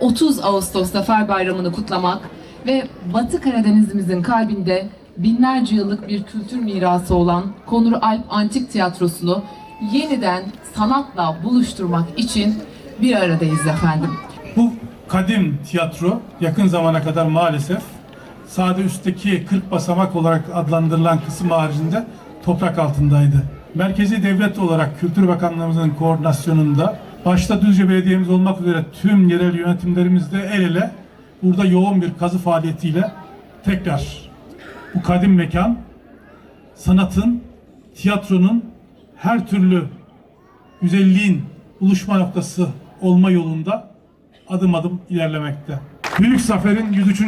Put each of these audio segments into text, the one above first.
30 Ağustos Zafer Bayramı'nı kutlamak ve Batı Karadenizimizin kalbinde binlerce yıllık bir kültür mirası olan Konur Alp Antik Tiyatrosu'nu yeniden sanatla buluşturmak için bir aradayız efendim. Bu kadim tiyatro yakın zamana kadar maalesef sade üstteki 40 basamak olarak adlandırılan kısım haricinde toprak altındaydı. Merkezi devlet olarak Kültür Bakanlığımızın koordinasyonunda başta Düzce Belediye'miz olmak üzere tüm yerel yönetimlerimizle el ele burada yoğun bir kazı faaliyetiyle tekrar bu kadim mekan sanatın, tiyatronun her türlü güzelliğin buluşma noktası olma yolunda adım adım ilerlemekte. Büyük Zafer'in 103.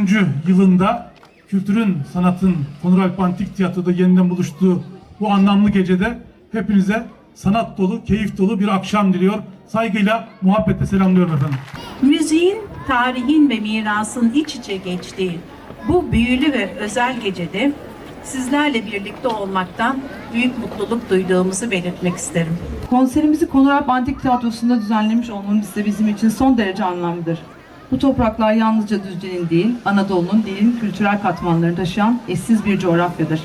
yılında kültürün, sanatın Konur Alp Antik Tiyatro'da yeniden buluştuğu bu anlamlı gecede hepinize sanat dolu, keyif dolu bir akşam diliyor. Saygıyla, muhabbetle selamlıyorum efendim. Müziğin, tarihin ve mirasın iç içe geçtiği bu büyülü ve özel gecede sizlerle birlikte olmaktan büyük mutluluk duyduğumuzu belirtmek isterim. Konserimizi Konuralp Antik Tiyatrosu'nda düzenlemiş olmamız ise bizim için son derece anlamlıdır. Bu topraklar yalnızca Düzce'nin değil, Anadolu'nun dilin kültürel katmanlarını taşıyan eşsiz bir coğrafyadır.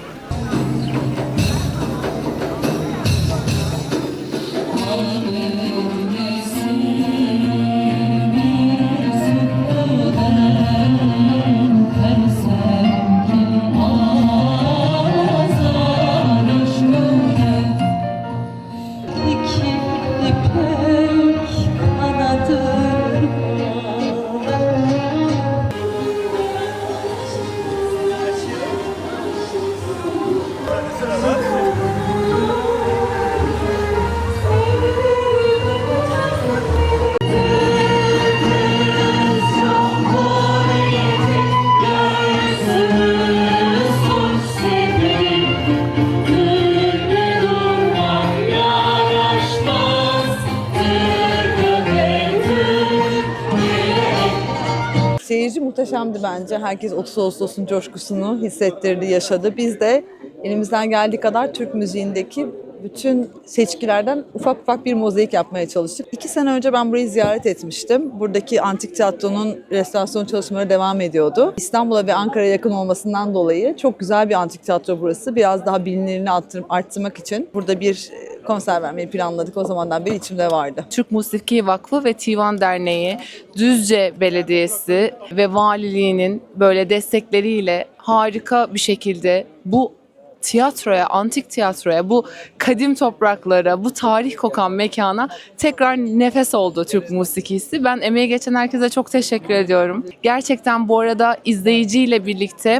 Seyirci muhteşemdi bence. Herkes 30 Ağustos'un coşkusunu hissettirdi, yaşadı. Biz de elimizden geldiği kadar Türk müziğindeki bütün seçkilerden ufak ufak bir mozaik yapmaya çalıştık. İki sene önce ben burayı ziyaret etmiştim. Buradaki antik tiyatronun restorasyon çalışmaları devam ediyordu. İstanbul'a ve Ankara'ya yakın olmasından dolayı çok güzel bir antik tiyatro burası. Biraz daha bilinirliğini arttır- arttırmak için burada bir konser vermeyi planladık. O zamandan beri içimde vardı. Türk Musiki Vakfı ve Tivan Derneği, Düzce Belediyesi ve valiliğinin böyle destekleriyle harika bir şekilde bu tiyatroya, antik tiyatroya, bu kadim topraklara, bu tarih kokan mekana tekrar nefes oldu Türk musikisi. Ben emeği geçen herkese çok teşekkür ediyorum. Gerçekten bu arada izleyiciyle birlikte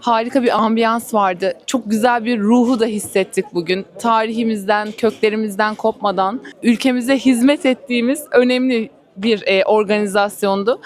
harika bir ambiyans vardı. Çok güzel bir ruhu da hissettik bugün. Tarihimizden, köklerimizden kopmadan ülkemize hizmet ettiğimiz önemli bir e, organizasyondu.